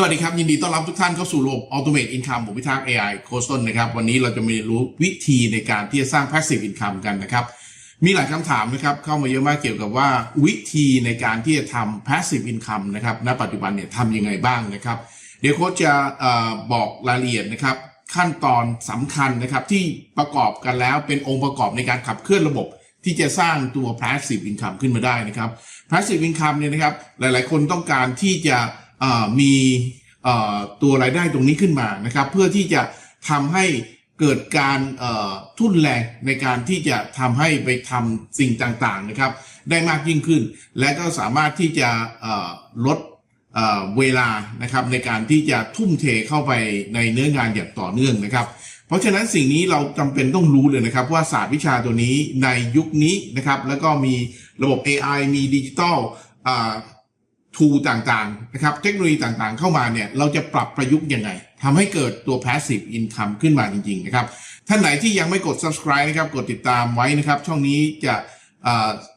สวัสดีครับ ยินดีต้อนรับทุกท่านเข้าสู่ระบบ Automate Income ผมพิทักษ์ AI โคสต้นนะครับ วันนี้เราจะมาเรียนรู้วิธีในการที่จะสร้าง Passive Income กันนะครับ มีหลายคำถามนะครับ เข้ามาเยอะมากเกี่ยวกับว่าวิธีในการที่จะทำ Passive Income นะครับณปัจจุบันเนี่ยทำยังไงบ้างนะครับ เดี๋ยวโค้ชจะออบอกรายละเอียดนะครับ ขั้นตอนสำคัญนะครับที่ประกอบกันแล้วเป็นองค์ประกอบในการขับเคลื่อนระบบที่จะสร้างตัว passive income ขึ้นมาได้นะครับ passive income เนี่ยนะครับหลาย ๆ คนต้องการที่จะ มีตัวรายได้ตรงนี้ขึ้นมานะครับ เพื่อที่จะทำให้เกิดการทุ่นแรงในการที่จะทำให้ไปทำสิ่งต่างๆนะครับ ได้มากยิ่งขึ้น และก็สามารถที่จะลดเวลานะครับในการที่จะทุ่มเทเข้าไปในเนื้องานอย่างต่อเนื่องนะครับ เพราะฉะนั้นสิ่งนี้เราจำเป็นต้องรู้เลยนะครับ ว่าศาสตร์วิชาตัวนี้ในยุคนี้นะครับ แล้วก็มีระบบ AI มีดิจิตอล ทูต่างๆนะครับเทคโนโลยีต่างๆเข้ามาเนี่ยเราจะปรับประยุกต์ยังไงทำให้เกิดตัว passive income ขึ้นมาจริงๆนะครับท่านไหนที่ยังไม่กด subscribe นะครับกดติดตามไว้นะครับช่องนี้จะ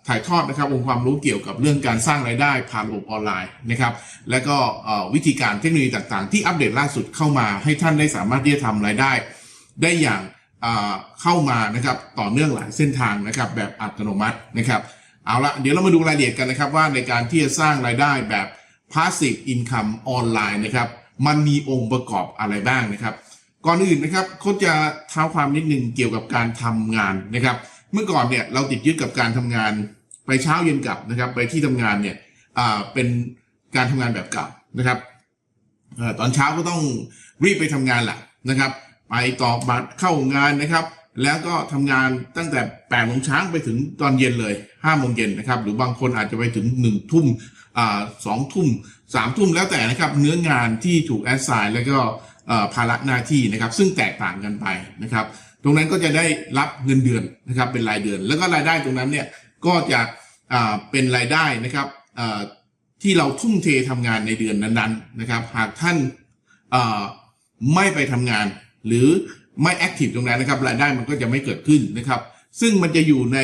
ถ่ายทอดนะครับองค์ความรู้เกี่ยวกับเรื่องการสร้างรายได้ผ่านระบบออนไลน์นะครับและก็วิธีการเทคโนโลยีต่างๆ ที่อัปเดตล่าสุดเข้ามา ให้ท่านได้สามารถที่จะทำรายได้ ได้อย่างเข้ามานะครับต่อเนื่องหลายเส้นทางนะครับแบบอัตโนมัตินะครับ เอาละเดี๋ยวเรามาดูรายละเอียดกันนะครับว่าในการที่จะสร้างรายได้แบบ passive income ออนไลน์นะครับ มันมีองค์ประกอบอะไรบ้างนะครับ ก่อนอื่นนะครับเขาจะเท้าความนิดนึงเกี่ยวกับการทำงานนะครับ เมื่อก่อนเนี่ยเราติดยึดกับการทำงานไปเช้าเย็นกลับนะครับ ไปที่ทำงานเนี่ยเป็นการทำงานแบบเก่านะครับอตอนเช้าก็ต้องรีบไปทำงานแหละนะครับ ไปตอกบัตรเข้างานนะครับ แล้วก็ทำงานตั้งแต่8ปดโมงเช้าไปถึงตอนเย็นเลย5้าโมงเย็นนะครับ หรือบางคนอาจจะไปถึง1นึ่ทุ่มสองทุ่มสามทุ่มแล้วแต่นะครับเนื้องานที่ถูกแอสไซน์แล้วก็ภาระหน้าที่นะครับซึ่งแตกต่างกันไปนะครับ ตรงนั้นก็จะได้รับเงินเดือนนะครับเป็นรายเดือน แล้วก็รายได้ตรงนั้นเนี่ยก็จะเป็นรายได้นะครับที่เราทุ่มเททำงานในเดือนนั้นๆนะครับ หากท่านไม่ไปทำงานหรือ ไม่แอคทีฟตรงนั้นนะครับรายได้มันก็จะไม่เกิดขึ้นนะครับ ซึ่งมันจะอยู่ใน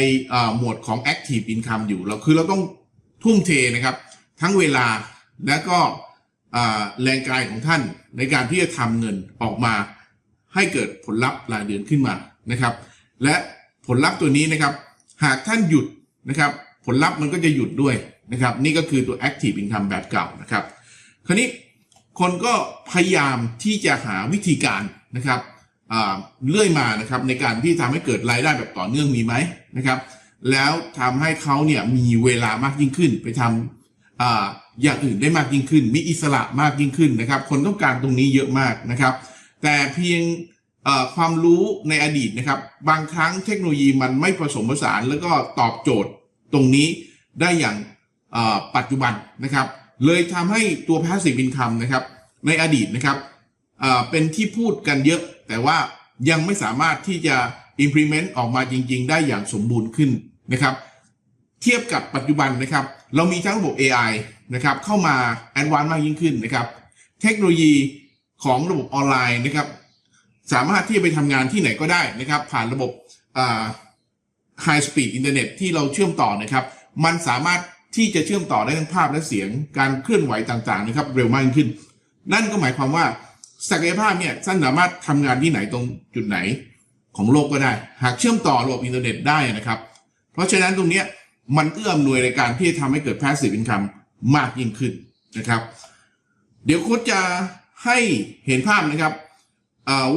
หมวดของ Active Income อยู่เราคือเราต้องทุ่มเทนะครับ ทั้งเวลาและก็แรงกายของท่านในการที่จะทำเงินออกมา ให้เกิดผลลัพธ์รายเดือนขึ้นมานะครับ และผลลัพธ์ตัวนี้นะครับ หากท่านหยุดนะครับ ผลลัพธ์มันก็จะหยุดด้วยนะครับ นี่ก็คือตัว active income แบบเก่านะครับ คราวนี้คนก็พยายามที่จะหาวิธีการนะครับ เรื่อยมานะครับในการที่ทำให้เกิดรายได้แบบต่อเนื่องมีไหมนะครับ แล้วทำให้เขาเนี่ยมีเวลามากยิ่งขึ้น ไปทำอ่าอย่างอื่นได้มากยิ่งขึ้น มีอิสระมากยิ่งขึ้นนะครับ คนต้องการตรงนี้เยอะมากนะครับ แต่เพียงความรู้ในอดีตนะครับ บางครั้งเทคโนโลยีมันไม่ผสมผสานแล้วก็ตอบโจทย์ตรงนี้ได้อย่างปัจจุบันนะครับ เลยทำให้ตัว passive income นะครับ ในอดีตนะครับเป็นที่พูดกันเยอะ แต่ว่ายังไม่สามารถที่จะ implement ออกมาจริง ๆ ได้อย่างสมบูรณ์ขึ้นนะครับ เทียบกับปัจจุบันนะครับ เรามีทั้งระบบ AI นะครับเข้ามาแอดวานซ์มากยิ่งขึ้นนะครับ เทคโนโลยีของระบบออนไลน์นะครับ สามารถที่จะไปทำงานที่ไหนก็ได้นะครับ ผ่านระบบไฮสปีดอินเทอร์เน็ตที่เราเชื่อมต่อนะครับ มันสามารถที่จะเชื่อมต่อได้ทั้งภาพและเสียง การเคลื่อนไหวต่างๆนะครับ เร็วมากยิ่งขึ้น นั่นก็หมายความว่า ศักยภาพเนี่ยท่านสามารถทำงานที่ไหนตรงจุดไหนของโลกก็ได้ หากเชื่อมต่อระบบอินเทอร์เน็ตได้นะครับ เพราะฉะนั้นตรงนี้มันเอื้อมหน่วยในการที่จะทำให้เกิด passive income มากยิ่งขึ้นนะครับ เดี๋ยวโค้ชจะให้เห็นภาพนะครับ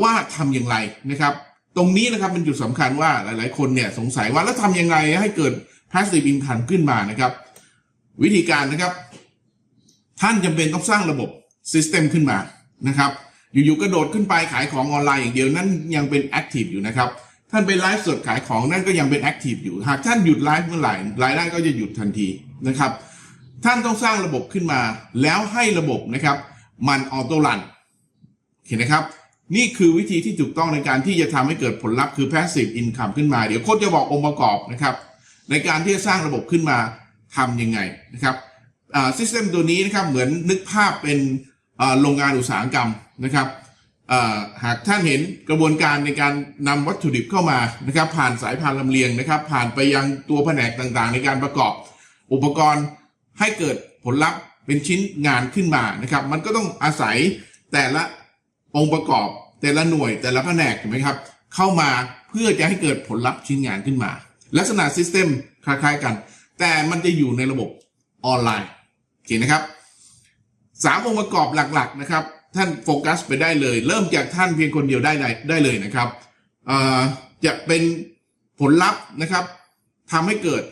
ว่าทำอย่างไรนะครับ ตรงนี้นะครับเป็นจุดสำคัญว่าหลาย ๆ คนเนี่ยสงสัยว่าแล้วทำยังไงให้เกิด passive income ขึ้นมานะครับ วิธีการนะครับ ท่านจำเป็นต้องสร้างระบบ system ขึ้นมานะครับ อยู่ๆกระโดดขึ้นไปขายของออนไลน์อย่างเดียวนั่นยังเป็น active อยู่นะครับท่านไปไลฟ์สดขายของนั่นก็ยังเป็น active อยู่ หากท่านหยุดไลฟ์เมื่อไหร่รายได้ก็จะหยุดทันทีนะครับ ท่านต้องสร้างระบบขึ้นมา แล้วให้ระบบนะครับ มันออโต้รันเห็นนะครับ นี่คือวิธีที่ถูกต้องในการที่จะทำให้เกิดผลลัพธ์คือ passive income ขึ้นมา เดี๋ยวโค้ชจะบอกองค์ประกอบนะครับ ในการที่จะสร้างระบบขึ้นมาทำยังไงนะครับซิสเต็มตัวนี้นะครับเหมือนนึกภาพเป็นอ่าโรงงานอุตสาหกรรม นะครับหากท่านเห็นกระบวนการในการนำวัตถุดิบเข้ามานะครับ ผ่านสายพานลำเลียงนะครับ ผ่านไปยังตัวแผนกต่างๆ ในการประกอบ อุปกรณ์ให้เกิดผลลัพธ์เเป็นชิ้นงานขึ้นมานะครับ มันก็ต้องอาศัยแต่ละองค์ประกอบ แต่ละหน่วย แต่ละแผนกถูกไหมครับ เข้ามาเพื่อจะให้เกิดผลลัพธ์ชิ้นงานขึ้นมา ลักษณะซิสเต็มคล้ายๆกัน แต่มันจะอยู่ในระบบออนไลน์โอเคนะครับสามองค์ประกอบหลักๆนะครับ ท่านโฟกัสไปได้เลย เริ่มจากท่านเพียงคนเดียวได้ได้ได้เลยนะครับจะเป็นผลลัพธ์นะครับทำให้เกิด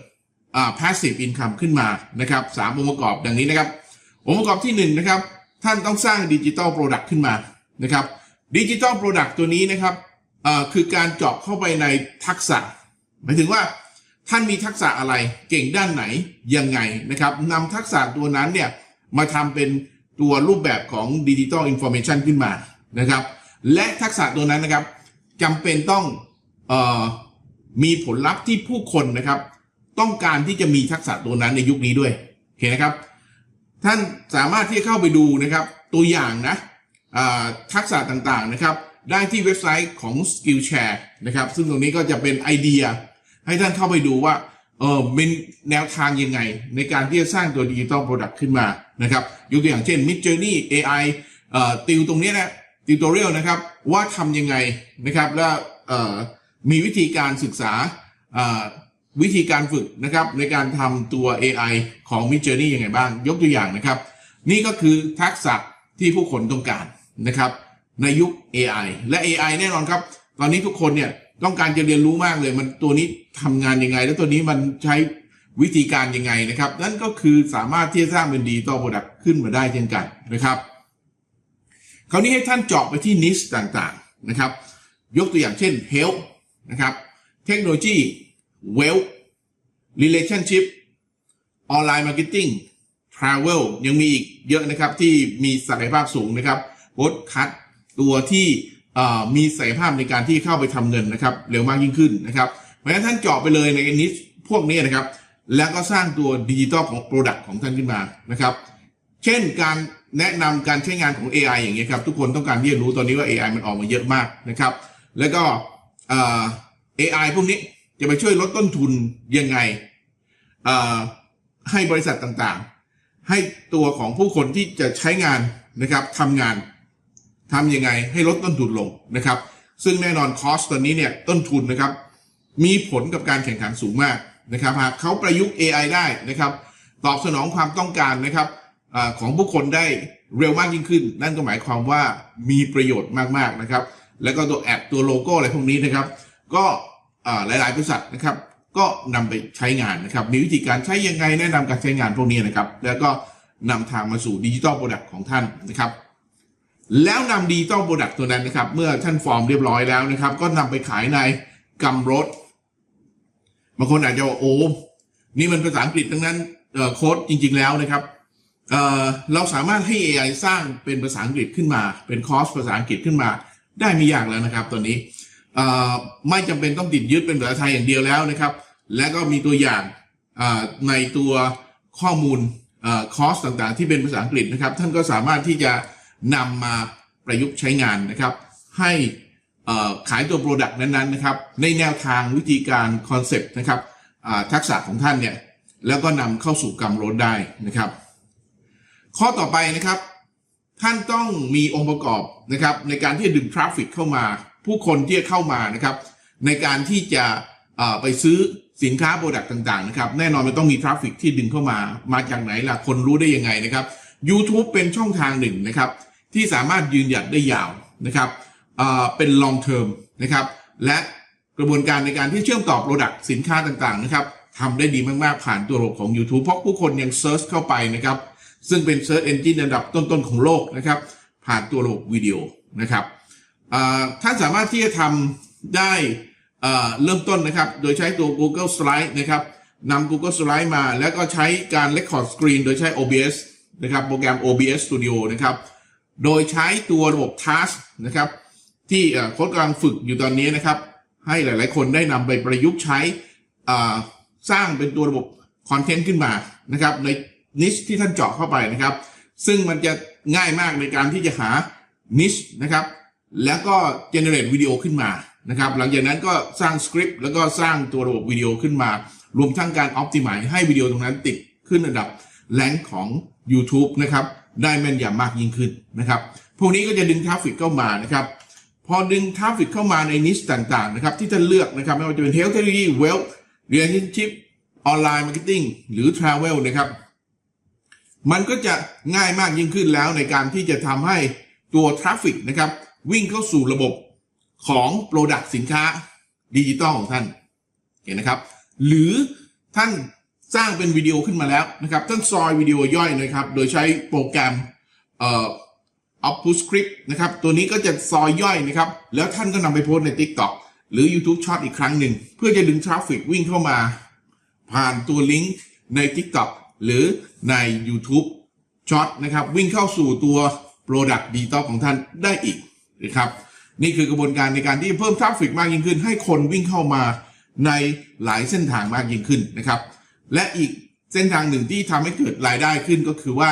passive income ขึ้นมานะครับสามองค์ประกอบดังนี้นะครับ องค์ประกอบที่หนึ่งนะครับ ท่านต้องสร้างดิจิ t a ลโปรดักต์ขึ้นมานะครับดิจิ t a ลโปรดักต์ตัวนี้นะครับคือการเจาะเข้าไปในทักษะ หมายถึงว่าท่านมีทักษะอะไรเก่งด้านไหนยังไงนะครับนำทักษะตัวนั้นเนี่ยมาทำเป็น ตัวรูปแบบของดิจิ t a ลอินโฟ a t ชันขึ้นมานะครับ และทักษะตัวนั้นนะครับจำเป็นต้องออมีผลลัพธ์ที่ผู้คนนะครับ ต้องการที่จะมีทักษะตัวนั้นในยุคนี้ด้วยโอเคนะครับ ท่านสามารถที่จะเข้าไปดูนะครับ ตัวอย่างนะทักษะต่างๆนะครับ ได้ที่เว็บไซต์ของ Skillshare นะครับ ซึ่งตรงนี้ก็จะเป็นไอเดีย ให้ท่านเข้าไปดูว่า เออเป็นแนวทางยังไง ในการที่จะสร้างตัวดิจิ t a ลโปรดักต์ขึ้นมานะครับยกตัวอย่างเช่น Mid Journey AI เอ่อติวตรงนี้นะติวตอเรียลนะครับ ว่าทำยังไงนะครับแล้วเอ่อมีวิธีการศึกษาอ่าวิธีการฝึกนะครับในการทำตัว AI ของ Mid Journey ยังไงบ้าง ยกตัวอย่างนะครับ นี่ก็คือทักษะที่ผู้คนต้องการนะครับ ในยุค AI และ AI แน่นอนครับ ตอนนี้ทุกคนเนี่ย ต้องการจะเรียนรู้มากเลย มันตัวนี้ทำงานยังไง แล้วตัวนี้มันใช้วิธีการยังไงนะครับ นั่นก็คือสามารถที่จะสร้างเป็นดีต่อโปรดักต์ขึ้นมาได้เช่นกันนะครับ คราวนี้ให้ท่านเจาะไปที่นิสต่างๆนะครับ ยกตัวอย่างเช่น health นะครับ เทคโนโลยี wealth relationship ออนไลน์มาร์เก็ตติ้ง travel ยังมีอีกเยอะนะครับที่มีศักยภาพสูงนะครับโค้ดคัดตัวที่ มีศักยภาพในการที่เข้าไปทำเงินนะครับเร็วมากยิ่งขึ้นนะครับเพราะฉะนั้นท่านเจาะไปเลยในนิสพวกนี้นะครับ แล้วก็สร้างตัวดิจิตอลของ Product ของท่านขึ้นมานะครับ เช่นการแนะนำการใช้งานของ AI อย่างเงี้ยครับทุกคนต้องการที่จะรู้ตอนนี้ว่า AI มันออกมาเยอะมากนะครับ แล้วก็เอ่อ AI พวกนี้จะไปช่วยลดต้นทุนยังไงให้บริษัทต่างๆ ให้ตัวของผู้คนที่จะใช้งานนะครับทำงาน ทำยังไงให้ลดต้นทุนลงนะครับ ซึ่งแน่นอนคอสตอนนี้เนี่ยต้นทุนนะครับ มีผลกับการแข่งขันสูงมากนะครับหากเขาประยุกต์ AI ได้นะครับ ตอบสนองความต้องการนะครับอของผู้คนได้เร็วมากยิ่งขึ้น นั่นก็หมายความว่ามีประโยชน์มากๆนะครับ แล้วก็ตัวแอปตัวโลโก้อะไรพวกนี้นะครับ ก็อ่าหลายๆบริษัทนะครับ ก็นำไปใช้งานนะครับ มีวิธีการใช้ยังไงแนะนำการใช้งานพวกนี้นะครับ แล้วก็นำทางมาสู่ดิจิตอลโปรดักต์ของท่านนะครับ แล้วนำดิจิตอลโปรดักต์ตัวนั้นนะครับ เมื่อท่านฟอร์มเรียบร้อยแล้วนะครับ ก็นำไปขายในกัมรถบางคนอาจจะว่าโอ้นี่มันภาษาอังกฤษทั้งนั้นเอ่อโค้ดจริง ๆ แล้วนะครับเอ่อเราสามารถให้ AI สร้างเป็นภาษาอังกฤษขึ้นมา เป็นคอร์สภาษาอังกฤษขึ้นมา ได้ไม่ยากแล้วนะครับ ตอนนี้เอ่อไม่จำเป็นต้องติดยึดเป็นภาษาไทยอย่างเดียวแล้วนะครับ และก็มีตัวอย่างในตัวข้อมูลอคอร์สต่างๆ ที่เป็นภาษาอังกฤษนะครับ ท่านก็สามารถที่จะ นำมาประยุกต์ใช้งานนะครับ ให้ขายตัวโปรดักต์นั้นๆนะครับ ในแนวทางวิธีการคอนเซปต์นะครับทักษะของท่านเนี่ยแล้วก็นำเข้าสู่กำรถได้นะครับ ข้อต่อไปนะครับ ท่านต้องมีองค์ประกอบนะครับ ในการที่จะดึงทราฟฟิกเข้ามา ผู้คนที่จะเข้ามานะครับ ในการที่จะไปซื้อสินค้าโปรดักต์ต่างๆนะครับ แน่นอนมันต้องมีทราฟฟิกที่ดึงเข้ามา มาจากไหนล่ะคนรู้ได้ยังไงนะครับ YouTube เป็นช่องทางหนึ่งนะครับ ที่สามารถยืนหยัดได้ยาวนะครับเป็น long term นะครับ และกระบวนการในการที่เชื่อมต่อโปรดักต์สินค้าต่างๆนะครับทำได้ดีมากๆ ผ่านตัวระบบของ YouTube เพราะผู้คนยังเซิร์ชเข้าไปนะครับ ซึ่งเป็น Search Engine อันดับต้นๆ ของโลกนะครับ ผ่านตัวระบบวิดีโอนะครับอ่าท่านสามารถที่จะทำได้เริ่มต้นนะครับ โดยใช้ตัว Google Slide นะครับนำ Google Slide มา แล้วก็ใช้การ Record Screen โดยใช้ OBS นะครับ โปรแกรม OBS Studio นะครับ โดยใช้ตัวระบบ Task นะครับ ที่โค้ดกำลังฝึกอยู่ตอนนี้นะครับ ให้หลาย ๆ คนได้นำไปประยุกต์ใช้สร้างเป็นตัวระบบคอนเทนต์ขึ้นมานะครับ ในนิชที่ท่านเจาะเข้าไปนะครับ ซึ่งมันจะง่ายมากในการที่จะหานิชนะครับ แล้วก็เจเนเรตวิดีโอขึ้นมานะครับ หลังจากนั้นก็สร้างสคริปต์แล้วก็สร้างตัวระบบวิดีโอขึ้นมา รวมทั้งการอ p ติ m i z e ให้วิดีโอตรงนั้นติดขึ้นอันดับแรงของ YouTube นะครับ ได้แม่นยำมากยิ่งขึ้นนะครับ พวกนี้ก็จะดึงทราฟฟิกเข้ามานะครับ พอดึงทราฟฟิกเข้ามาในนิชต่างๆนะครับที่ท่านเลือกนะครับไม่ว่าจะเป็น Health Technology Wealth Relationship ออนไลน์มาร์เก็ตติ้งหรือ Travel นะครับมันก็จะง่ายมากยิ่งขึ้นแล้วในการที่จะทำให้ตัวทราฟฟิกนะครับวิ่งเข้าสู่ระบบของ Product สินค้าดิจิตอลของท่านเห็นนะครับ หรือท่าน สร้างเป็นวิดีโอขึ้นมาแล้วนะครับท่านซอยวิดีโอย่อยนะครับ โดยใช้โปรแกรมเอ่อ o p u Script นะครับ ตัวนี้ก็จะซอยย่อยนะครับ แล้วท่านก็นำไปโพสใน TikTok หรือ YouTube Short อีกครั้งหนึ่ง เพื่อจะดึงทราฟฟิกวิ่งเข้ามา ผ่านตัวลิงก์ใน TikTok หรือใน YouTube Short นะครับ วิ่งเข้าสู่ตัว Product Digital ของท่านได้อีกนะครับ นี่คือกระบวนการในการที่เพิ่มทราฟฟิกมากยิ่งขึ้น ให้คนวิ่งเข้ามาในหลายเส้นทางมากยิ่งขึ้นนะครับ และอีกเส้นทางหนึ่งที่ทำให้เกิดรายได้ขึ้นก็คือว่า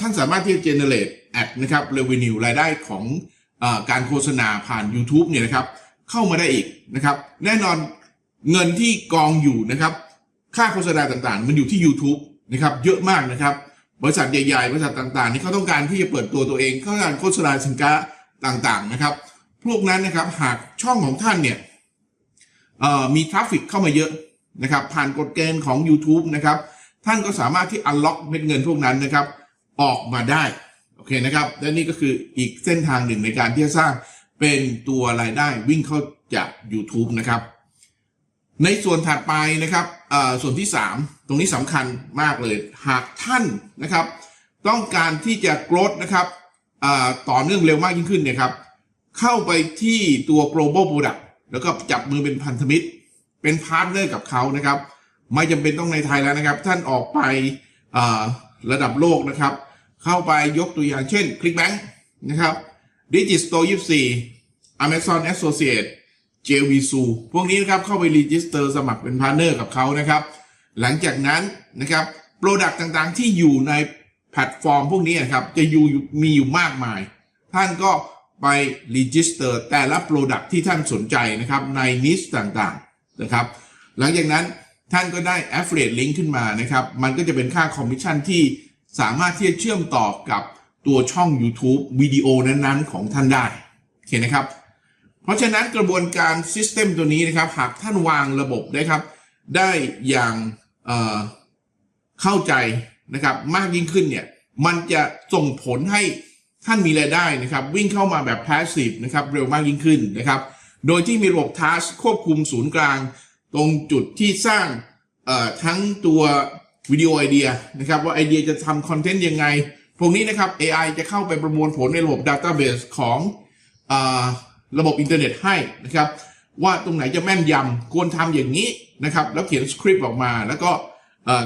ท่านสามารถที่จะ generate ad นะครับ revenue รายได้ของอการโฆษณาผ่าน YouTube เนี่ยนะครับ เข้ามาได้อีกนะครับ แน่นอนเงินที่กองอยู่นะครับ ค่าโฆษณาต่างๆ มันอยู่ที่ YouTube นะครับ เยอะมากนะครับ บริษัทใหญ่ๆ บริษัทต่างๆ นี่เขาต้องการที่จะเปิดตัวตัวเองเขาต้องการโฆษณาสินค้าต่างๆนะครับ พวกนั้นนะครับหากช่องของท่านเนี่ยมีทราฟฟิกเข้ามาเยอะ นะครับผ่านกฎเกณฑ์ของ YouTube นะครับท่านก็สามารถที่อันล็อกเม็ดเงินพวกนั้นนะครับออกมาได้โอเคนะครับและนี่ก็คืออีกเส้นทางหนึ่งในการที่จะสร้างเป็นตัวรายได้วิ่งเข้าจาก YouTube นะครับ ในส่วนถัดไปนะครับส่วนที่ 3 ตรงนี้สำคัญมากเลย หากท่านนะครับ ต้องการที่จะโกรธนะครับต่อเนื่องเร็วมากยิ่งขึ้นเนี่ยครับ เข้าไปที่ตัว global product แล้วก็จับมือเป็นพันธมิตร เป็นพาร์ทเนอร์กับเขานะครับ ไม่จำเป็นต้องในไทยแล้วนะครับ ท่านออกไประดับโลกนะครับ เข้าไปยกตัวอย่างเช่น ClickBank นะครับ Digistore 24 Amazon Associate JVSU พวกนี้นะครับเข้าไปรีจิสเตอร์สมัครเป็นพาร์ทเนอร์กับเขานะครับ หลังจากนั้นนะครับโปรดักต์ต่างๆ ที่อยู่ในแพลตฟอร์มพวกนี้นะครับจะอยู่มีอยู่มากมาย ท่านก็ไปรีจิสเตอร์แต่ละโปรดักต์ที่ท่านสนใจนะครับในนิสต่างๆ นะครับ หลังจากนั้นท่านก็ได้ affiliate link ขึ้นมานะครับ มันก็จะเป็นค่าคอมมิชชั่นที่สามารถที่จะเชื่อมต่อกับตัวช่อง YouTube วิดีโอนั้นๆ ของท่านได้โอเคนะครับ เพราะฉะนั้นกระบวนการ System ตัวนี้นะครับ หากท่านวางระบบได้ครับ ได้อย่างเเข้าใจนะครับ มากยิ่งขึ้นเนี่ย มันจะส่งผลให้ท่านมีรายได้นะครับ วิ่งเข้ามาแบบ Passive นะครับ เร็วมากยิ่งขึ้นนะครับ โดยที่มีระบบ Task ควบคุมศูนย์กลาง ตรงจุดที่สร้างทั้งตัววิดีโอไอเดียนะครับว่าไอเดียจะทำคอนเทนต์ยังไง พวกนี้นะครับ AI จะเข้าไปประมวลผลในระบบ Database ของอระบบอินเทอร์เน็ตให้นะครับ ว่าตรงไหนจะแม่นยำควรทำอย่างนี้นะครับ แล้วเขียนสคริปต์ออกมา แล้วก็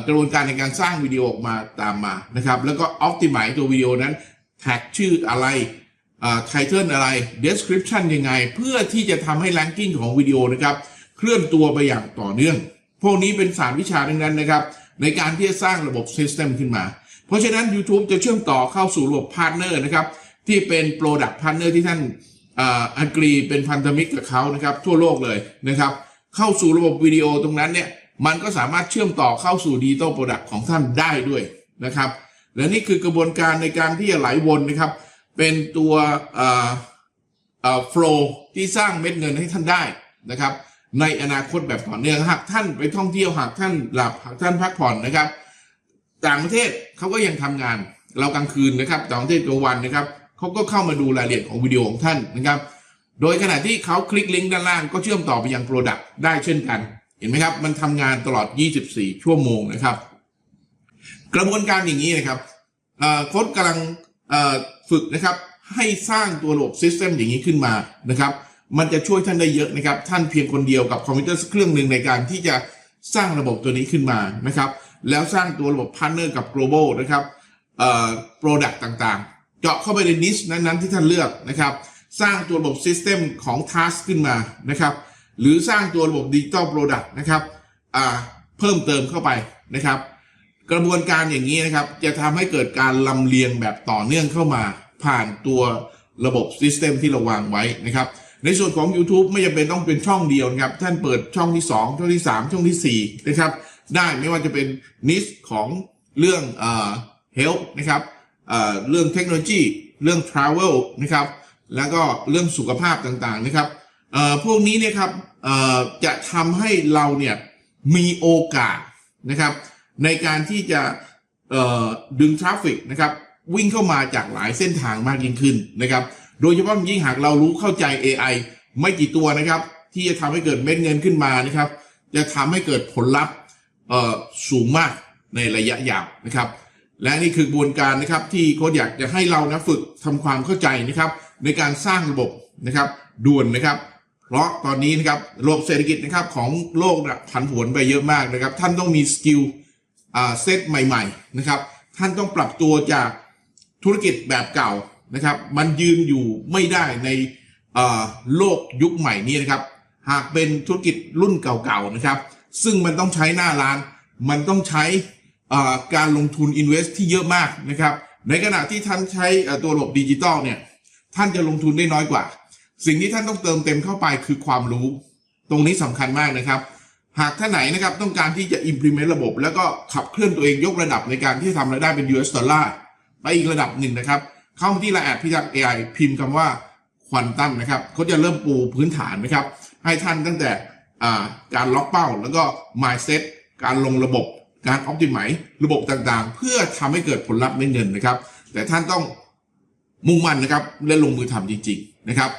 กระบวนการในการสร้างวิดีโอออกมาตามมานะครับ แล้วก็ optimize ตัววิดีโอนั้นแท็กชื่ออะไร ไทเทิลอะไร description ยังไง เพื่อที่จะทำให้ ranking ของวิดีโอนะครับ เคลื่อนตัวไปอย่างต่อเนื่อง พวกนี้เป็นสารวิชาดังนั้นนะครับ ในการที่จะสร้างระบบ System ขึ้นมา เพราะฉะนั้น YouTube จะเชื่อมต่อเข้าสู่ระบบพาร์ทเนอร์นะครับ ที่เป็น Product Partner ที่ท่านอักรีเป็นพันธมิตรกับเขานะครับ ทั่วโลกเลยนะครับ เข้าสู่ระบบวิดีโอตรงนั้นเนี่ยมันก็สามารถเชื่อมต่อเข้าสู่ดิจิตอลโปรดักต์ของท่านได้ด้วยนะครับ และนี่คือกระบวนการในการที่จะไหลวนนะครับ เป็นตัวเอ่อเอ่อ flow ที่สร้างเม็ดเงินให้ท่านได้นะครับ ในอนาคตแบบต่อเนื่องหากท่านไปท่องเที่ยวหากท่านหลับหากท่านพักผ่อนนะครับ ต่างประเทศเขาก็ยังทำงานเรากลางคืนนะครับต่างประเทศกลางวันนะครับเขาก็เข้ามาดูรายละเอียดของวิดีโอของท่านนะครับ โดยขณะที่เขาคลิกลิงก์ด้านล่างก็เชื่อมต่อไปยัง Product ได้เช่นกัน เห็นไหมครับมันทำงานตลอด 24 ชั่วโมงนะครับ กระบวนการอย่างนี้นะครับโค้ดกำลัง ฝึกนะครับให้สร้างตัวระบบซิสเต็มอย่างนี้ขึ้นมานะครับมันจะช่วยท่านได้เยอะนะครับ ท่านเพียงคนเดียวกับคอมพิวเตอร์เครื่องหนึ่งในการที่จะสร้างระบบตัวนี้ขึ้นมานะครับ แล้วสร้างตัวระบบพาร์เนอร์กับ global นะครับเอ่อ product ต่างๆ เจาะเข้าไปในนิชนั้นๆที่ท่านเลือกนะครับ สร้างตัวระบบ System ของ Task ขึ้นมานะครับ หรือสร้างตัวระบบ Digital Product นะครับเพิ่มเติมเข้าไปนะครับ กระบวนการอย่างนี้นะครับ จะทำให้เกิดการลำเลียงแบบต่อเนื่องเข้ามาผ่านตัวระบบ System ที่เราวางไว้นะครับ ในส่วนของ YouTube ไม่จำเป็นต้องเป็นช่องเดียวนะครับ ท่านเปิดช่องที่ 2 ช่องที่ 3 ช่องที่ 4 นะครับ ได้ไม่ว่าจะเป็นนิสของเรื่องเอ่อ health นะครับเอ่อเรื่องเทคโนโลยีเรื่อง travel นะครับ แล้วก็เรื่องสุขภาพต่างๆนะครับเอ่อพวกนี้เนี่ยครับเอ่อจะทำให้เราเนี่ยมีโอกาสนะครับ ในการที่จะดึงทราฟฟิกนะครับวิ่งเข้ามาจากหลายเส้นทางมากยิ่งขึ้นนะครับ โดยเฉพาะยิ่งหากเรารู้เข้าใจ AI ไม่กี่ตัวนะครับ ที่จะทำให้เกิดเม็ดเงินขึ้นมานะครับ จะทำให้เกิดผลลัพธ์สูงมากในระยะยาวนะครับ และนี่คือกระบวนการนะครับที่โค้ชอยากจะให้เรานะฝึกทำความเข้าใจนะครับ ในการสร้างระบบนะครับด่วนนะครับ เพราะตอนนี้นะครับโลกเศรษฐกิจนะครับของโลกนะผันผวนไปเยอะมากนะครับ ท่านต้องมีสกิล เซตใหม่ๆนะครับ ท่านต้องปรับตัวจากธุรกิจแบบเก่านะครับ มันยืนอยู่ไม่ได้ในโลกยุคใหม่นี้นะครับ หากเป็นธุรกิจรุ่นเก่าๆนะครับ ซึ่งมันต้องใช้หน้าร้าน มันต้องใช้การลงทุน invest ที่เยอะมากนะครับ ในขณะที่ท่านใช้ตัวระบบดิจิตอลเนี่ย ท่านจะลงทุนได้น้อยกว่า สิ่งที่ท่านต้องเติมเต็มเข้าไปคือความรู้ ตรงนี้สำคัญมากนะครับ หากท่านไหนนะครับต้องการที่จะ implement ระบบ แล้วก็ขับเคลื่อนตัวเองยกระดับในการที่ทำรายได้เป็น US ดอลลาร์ไปอีกระดับหนึ่งนะครับ เข้ามาที่รายแอดพิทักษ์ AI พิมพ์คำว่าควอนตัมนะครับเขาจะเริ่มปูพื้นฐานนะครับ ให้ท่านตั้งแต่การล็อกเป้า แล้วก็ mindset การลงระบบการ optimize ระบบต่างๆ เพื่อทำให้เกิดผลลัพธ์เม็ดเงินนะครับ แต่ท่านต้องมุ่งมั่นนะครับและลงมือทำจริง ๆ นะครับ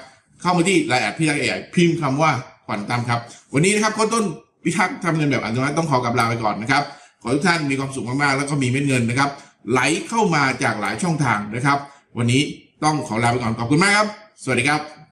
เข้ามาที่รายแอดพี่ทักษ์เอไอพิมพ์คำว่าขวัญตามครับ วันนี้นะครับข้อต้น พิทักษ์ทำเงินแบบอัตโนมัติต้องขอกลับลาไปก่อนนะครับ ขอทุกท่านมีความสุขมากๆ แล้วก็มีเม็ดเงินนะครับ ไหลเข้ามาจากหลายช่องทางนะครับ วันนี้ต้องขอลาไปก่อนขอบคุณมากครับ สวัสดีครับ